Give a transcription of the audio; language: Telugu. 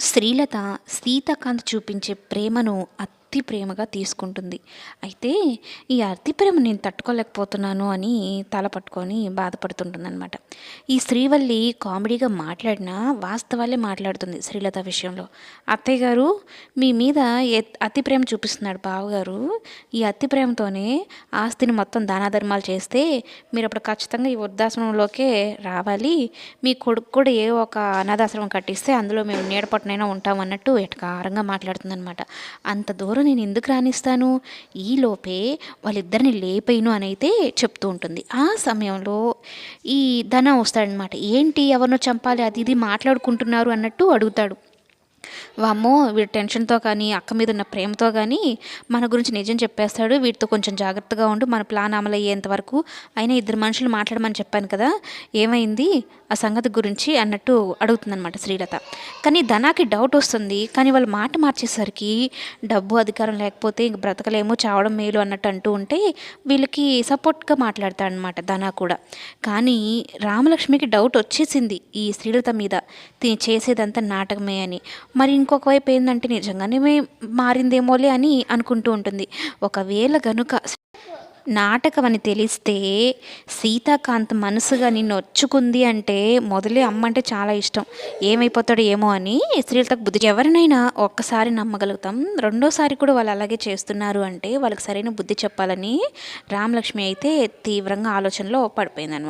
శ్రీలత సీతాకాంత్ చూపించే ప్రేమను అతి ప్రేమగా తీసుకుంటుంది. అయితే ఈ అతి ప్రేమ నేను తట్టుకోలేకపోతున్నాను అని తల పట్టుకొని బాధపడుతుంటుందన్నమాట. ఈ శ్రీవల్లి కామెడీగా మాట్లాడినా వాస్తవాలే మాట్లాడుతుంది శ్రీలత విషయంలో. అత్తయ్య గారు మీ మీద అతి ప్రేమ చూపిస్తున్నాడు బావగారు. ఈ అతి ప్రేమతోనే ఆస్తిని మొత్తం దానాధర్మాలు చేస్తే మీరు అప్పుడు ఖచ్చితంగా ఈ వృద్ధాశ్రమంలోకే రావాలి. మీ కొడుకు కూడా ఏ ఒక అనాథాశ్రమం కట్టిస్తే అందులో మేము నీడపట్టునైనా ఉంటాం అన్నట్టు ఎటకారంగా మాట్లాడుతుందనమాట అంత దూరం నేను ఎందుకు రాణిస్తాను ఈ లోపే వాళ్ళిద్దరిని లేపేయను అని అయితే చెప్తూ ఉంటుంది. ఆ సమయంలో ఈ ధన వస్తాడనమాట ఏంటి? ఎవరినో చంపాలి? అది ఇది మాట్లాడుకుంటున్నారు అన్నట్టు అడుగుతాడు. వామ్మో వీడి టెన్షన్తో కానీ అక్క మీద ఉన్న ప్రేమతో కానీ మన గురించి నిజం చెప్పేస్తాడు. వీటితో కొంచెం జాగ్రత్తగా ఉండు. మన ప్లాన్ అమలు అయ్యేంత వరకు అయినా ఇద్దరు మనుషులు మాట్లాడమని చెప్పాను కదా. ఏమైంది? ఆ సంగతి గురించి అన్నట్టు అడుగుతుందనమాట శ్రీలత. కానీ ధనాకి డౌట్ వస్తుంది. కానీ వాళ్ళు మాట మార్చేసరికి డబ్బు అధికారం లేకపోతే ఇంక బ్రతకలేము చావడం మేలు అన్నట్టు అంటూ ఉంటే వీళ్ళకి సపోర్ట్గా మాట్లాడతాడనమాట ధనా కూడా. కానీ రామలక్ష్మికి డౌట్ వచ్చేసింది ఈ శ్రీలత మీద. తిని చేసేదంతా నాటకమే అని. మరి ఇంకొక వైపు ఏంటంటే నిజంగానే మారిందేమోలే అని అనుకుంటూ ఉంటుంది. ఒకవేళ గనుక నాటకం అని తెలిస్తే సీతాకాంత్ మనసుగా నిన్ను వచ్చుకుంది అంటే మొదలే అమ్మ అంటే చాలా ఇష్టం. ఏమైపోతాడో ఏమో అని స్త్రీలతకు బుద్ధి ఎవరినైనా ఒక్కసారి నమ్మగలుగుతాం. రెండోసారి కూడా వాళ్ళు అలాగే చేస్తున్నారు అంటే వాళ్ళకి సరైన బుద్ధి చెప్పాలని రామలక్ష్మి అయితే తీవ్రంగా ఆలోచనలో పడిపోయిందనమాట